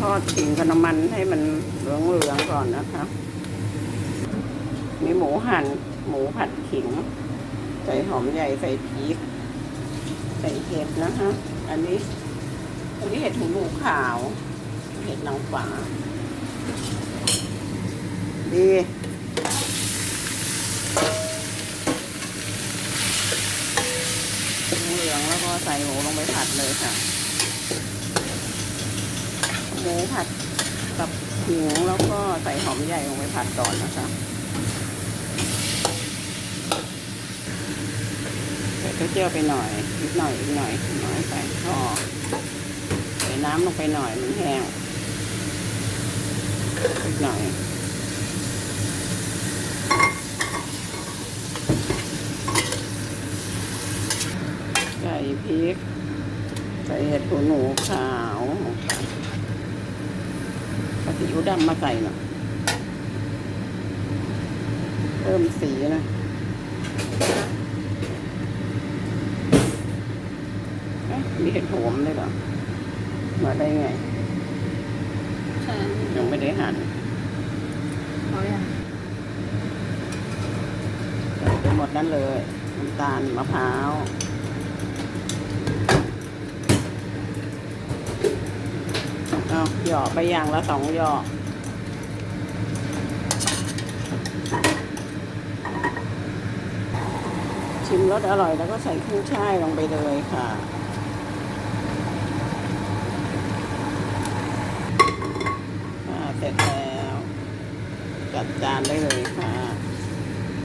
ทอดขิงกับน้ำมันให้มันเหลืองๆก่อนนะคะ มีหมูหั่น หมูผัดขิง ใส่หอมใหญ่ใส่พริก ใส่เห็ดนะคะ อันนี้อันนี้เห็ดหูหนูขาว เห็ดนางฟ้าดีเหลืองแล้วก็ใส่หมูลงไปผัดเลยค่ะ มูผัดกับขิงแล้วก็ใส่หอมใหญ่ลงไปผัดก่อนนะคะใส่เต้าเจียวไปหน่อยนิดหน่อยอีกหน่อยน้อยไปพอใส่น้ำลงไปหน่อยมันแห้งอีกหน่อยใส่พริกใส่เห็ดหูหนูขาว ซีอิ๊วดำมาใส่หน่อยเพิ่มสีนะเอ๊ะมีเห็ดโหมด้วยเหรอ มาได้ไง ใช่ยังไม่ได้หั่นเขาอย่างใส่ไปหมดนั่นเลยน้ำตาลมะพร้าว เอา หย่อไปอย่างละสองหย่อชิมรสอร่อยแล้วก็ใส่ขึ้นช่ายลงไปเลยค่ะ เสร็จแล้ว จัดจานได้เลยค่ะ